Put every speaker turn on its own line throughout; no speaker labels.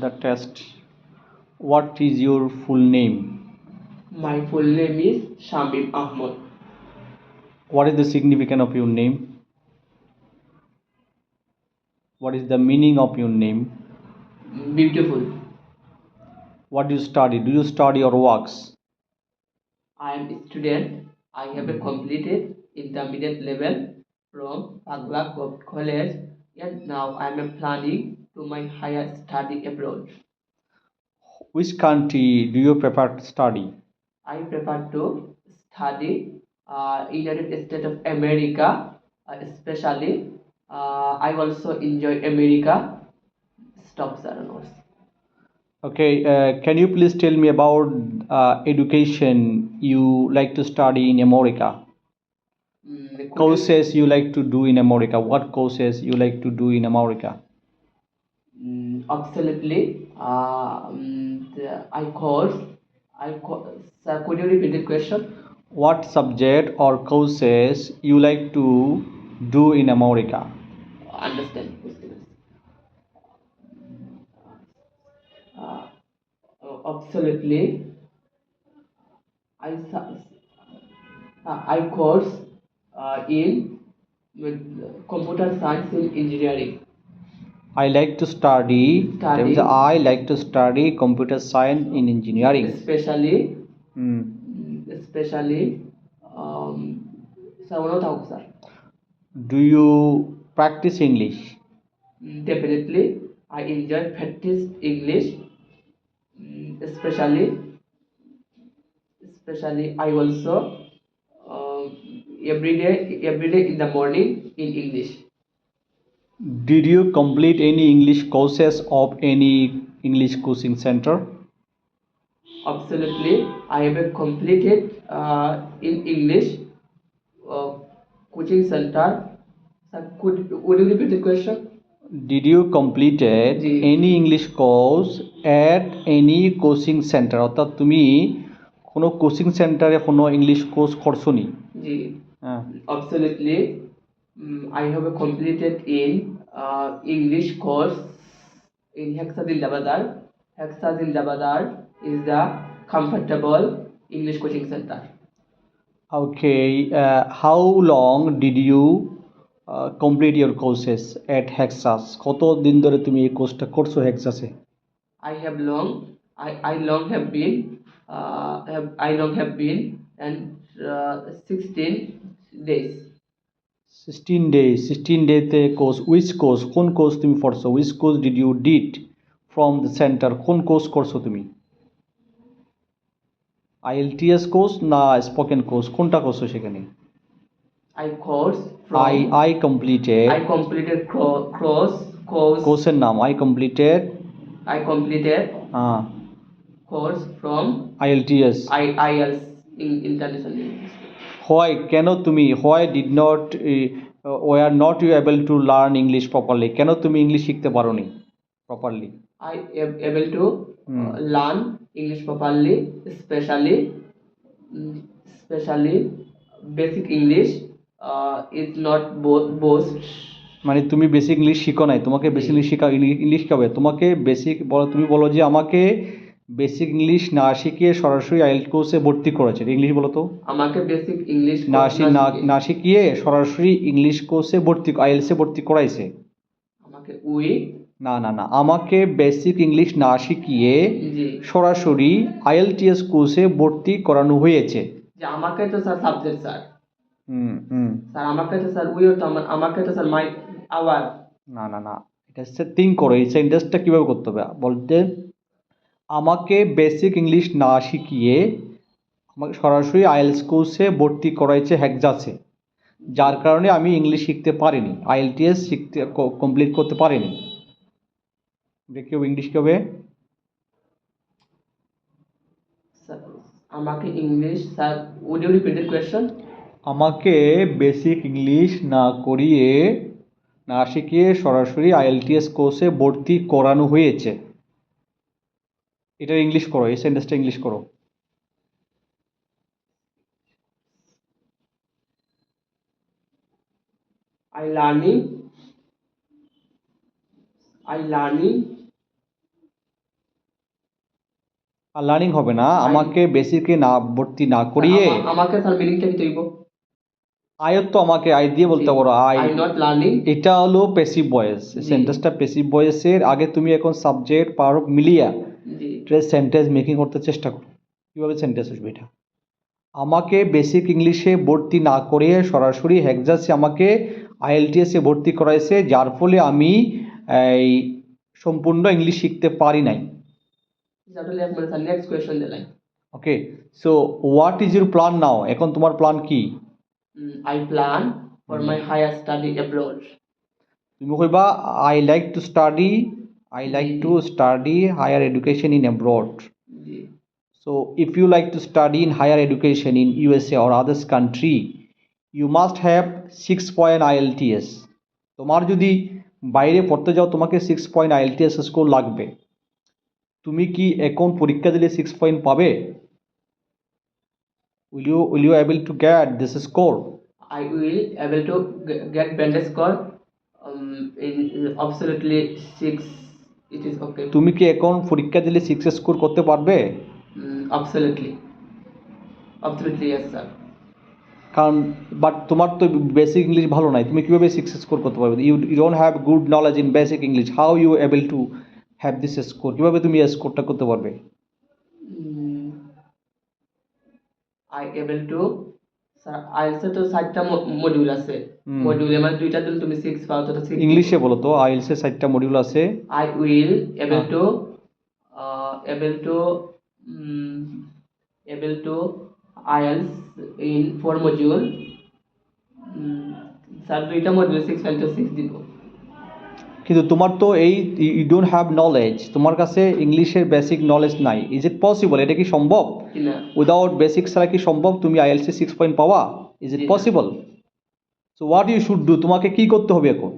the test. What is your full name?
My full name is Shamim Ahmad.
What is the significance of your name? What is the meaning of your name?
Beautiful.
What do you study? Do you study or works?
I am a student. I have completed intermediate level from Pagla Co- College and now I am planning to my higher study abroad.
Which country do you prefer to study?
I prefer to study uh, United States of America, uh, especially. Uh, I also enjoy America. Stop, sir. notes.
Okay, uh, can you please tell me about uh, education you like to study in America?
Mm,
Courses you like to do in America? What courses you like to do in America?
Mm, absolutely. Uh, the, I course. I co- sir, could you repeat the question?
What subject or courses you like to do in America?
Understand. Uh, uh, absolutely. I su- uh, I course uh, in with computer science and engineering.
I like to study.
Study.
There is a- I like to study computer science in engineering.
Especially,
Hmm.
especially, um, sir, what about sir?
Do you practice English?
Mm, Definitely, I enjoy practice English, Mm, especially, especially I also um, every day, every day in the morning in English.
Did you complete any English courses of any English coaching center?
Absolutely, I have completed uh, in English uh, coaching center. Sir, could would you repeat the question?
Did you completed
G.
any English course at any coaching center অর্থাৎ তুমি কোনো coaching সেন্টারে কোনো English course করছ নি
Ji,
হ্যাঁ
absolutely. Mm, I have a completed in uh, English course in Hexadin Dabadar. Hexadin Dabadar is the comfortable English coaching center.
Okay, uh, how long did you uh, complete your courses at Hexas? কত দিন ধরে তুমি এই কোর্সটা করছো হেক্সাসে
I have long, I, I long have been, uh, have, I long have been and uh, 16 days.
Sixteen days sixteen ডেতে course which course কোন কোর্স তুমি পড়ছো? Which course did you did from the centre কোন course করছ তুমি? IELTS course না spoken course কোনটা করছ সেখানে?
I course from,
I I completed
I completed cro- cross course,
কোর্সের নাম আই কমপ্লিটেড
I completed
হ্যাঁ
course from
আইএলটিএস
I, IELTS in English.
Why কেন তুমি why did not were not you able to learn English properly কেন তুমি English শিখতে পারো নি properly
I am able to
Hmm.
uh, learn English properly, especially, mm, especially basic English uh, is not both boast.
মানে তুমি basic English শিখো নাই তোমাকে বেসিক ইংলিশ শিখা ইংলিশ কী তোমাকে বেসিক বলো তুমি বলো যে আমাকে বেসিক ইংলিশ না শিখিয়ে সরাসরি আইএল কোর্সে ভর্তি করেছে ইংলিশ বলো তো।
আমাকে বেসিক ইংলিশ
না না শিখিয়ে সরাসরি ইংলিশ কোর্সে ভর্তি আইএলসে ভর্তি করাইছে।
আমাকে উই
না না না আমাকে বেসিক ইংলিশ না শিখিয়ে
জি।
সরাসরি আইএলটিএস কোর্সে ভর্তি করানো হয়েছে।
যে আমাকে তো স্যার সাবজেক্ট স্যার
হুম হুম।
স্যার আমাকে তো স্যার উইও তো আমাকে তো স্যার মাই আওয়ার
না না না এটা হচ্ছে থিঙ্ক করো এই সেন্টেন্সটা কীভাবে করতে হবে? বলতে আমাকে বেসিক ইংলিশ না শিখিয়ে আমাকে সরাসরি আইএলস কোর্সে ভর্তি করাইছে হ্যাকজাসে যার কারণে আমি ইংলিশ শিখতে পারিনি আইএলটিএস শিখতে কমপ্লিট করতে পারিনি। এটা কি ইংলিশ কবে
আমাকে English sir would you repeat question
আমাকে বেসিক ইংলিশ না করিয়ে না শিখিয়ে সরাসরি আইএলটিএস কোর্সে ভর্তি করানো হয়েছে। এটা ইংলিশ করো এই সেন্টেন্সটা ইংলিশ করো।
I learning I
are learning হবে না আমাকে বেসিকে না ভর্তি না করিয়ে
আমা- আমাকে স্যার মিনিংটা কি তৈব?
আয়ত্ত আমাকে আই দিয়ে বলতে পারো আই
আই নট লার্নিং
এটা হলো পেসিভ ভয়েস সেন্টেন্সটা পেসিভ ভয়েসের আগে তুমি এখন সাবজেক্ট পাওয়ার মিলিয়া।
জি।
সেন্টেন্স মেকিং করতে চেষ্টা করো কীভাবে সেন্টেন্স আসবে এটা? আমাকে বেসিক ইংলিশে ভর্তি না করে সরাসরি হেক্সাসে আমাকে আইএলটিএসে ভর্তি করাইছে যার ফলে আমি এই সম্পূর্ণ ইংলিশ শিখতে পারি নাই। Okay so what is your plan now এখন তোমার প্ল্যান কি?
I plan for my higher study abroad
তুমি কইবা I like to study I like to study higher education in abroad
G
So, if you like to study in higher education in USA or others country, you must have six point IELTS. তোমার যদি বাইরে পড়তে যাও তোমাকে six point IELTS score লাগবে তুমি কি এখন পরীক্ষা দিলে সিক্স পয়েন্ট পাবে will you will you able to get this score
I will able to g- get band score um, in absolutely six. It is okay.
তুমি কি এখন পরীক্ষা দিলে সিক্স স্কোর করতে পারবে
Mm, absolutely. Absolutely yes, sir.
কারণ but তোমার তো বেসিক ইংলিশ ভালো নাই তুমি কীভাবে সিক্স স্কোর করতে পারবে you you don't have good knowledge in basic English how you able to have this score কীভাবে তুমি এই স্কোরটা করতে পারবে
Mm, I able to sir আইএলসে তো সাতটা মডিউল আছে। মডিউলে মানে দুইটা দিন তুমি সিক্স পাও তো সিক্স
ইংলিশে বলো তো সাতটা মডিউল আছে।
To uh, able to um, able to IELTS in four module um, sir দুইটা মডিউল সিক্স ফাইভ তো সিক্স দিব।
কিন্তু তোমার তো এই ইউ ডোন্ট হ্যাভ নলেজ তোমার কাছে ইংলিশের বেসিক নলেজ নাই। ইজ ইট পসিবল এটা কি সম্ভব? উইদাউট বেসিক ছাড়া কি সম্ভব? তুমি আইএলসি সিক্স পয়েন্ট পাওয়া?
Is it
possible so what you should do তোমাকে কি করতে হবে এখন?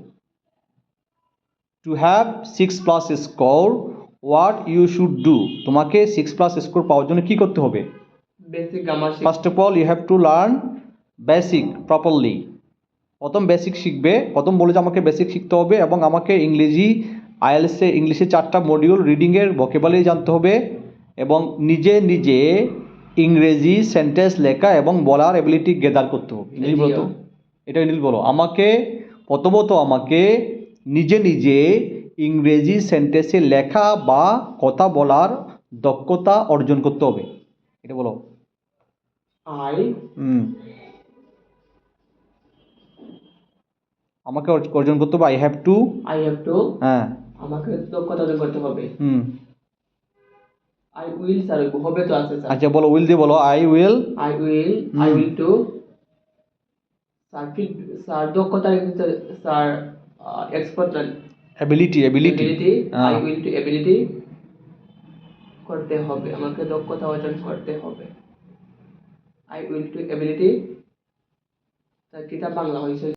To have six plus score what you should do তোমাকে সিক্স প্লাস স্কোর পাওয়ার জন্য কি করতে হবে? First of all you have to learn basic properly প্রথম বেসিক শিখবে প্রথম বলে যে আমাকে বেসিক শিখতে হবে এবং আমাকে ইংরেজি আইএলসে ইংলিশে চারটা মডিউল রিডিংয়ের ভোকেবালি জানতে হবে এবং নিজে নিজে ইংরেজি সেন্টেন্স লেখা এবং বলার এবিলিটি গেদার করতে হবে। ইংলিশ বলো এটা ইংলিশ বলো। আমাকে প্রথমত আমাকে নিজে নিজে ইংরেজি সেন্টেন্সে লেখা বা কথা বলার দক্ষতা অর্জন করতে হবে। এটা বলো।
আই
হুম। আমাকে অর্জ- অর্জন করতে হবে I have to
I have to
হ্যাঁ।
আমাকে দক্ষতা অর্জন করতে হবে।
হুম।
আই উইল স্যার হবে তো আছে স্যার
আচ্ছা বলো উইল দিয়ে বলো
I will will I
Hmm.
will do sir দক্ষতা
sir expert
ability ability
I.
Will to ability করতে হবে আমাকে দক্ষতা অর্জন করতে হবে। আই উইল টু এবিলিটি তার কিতাব বাংলা হয়েছে।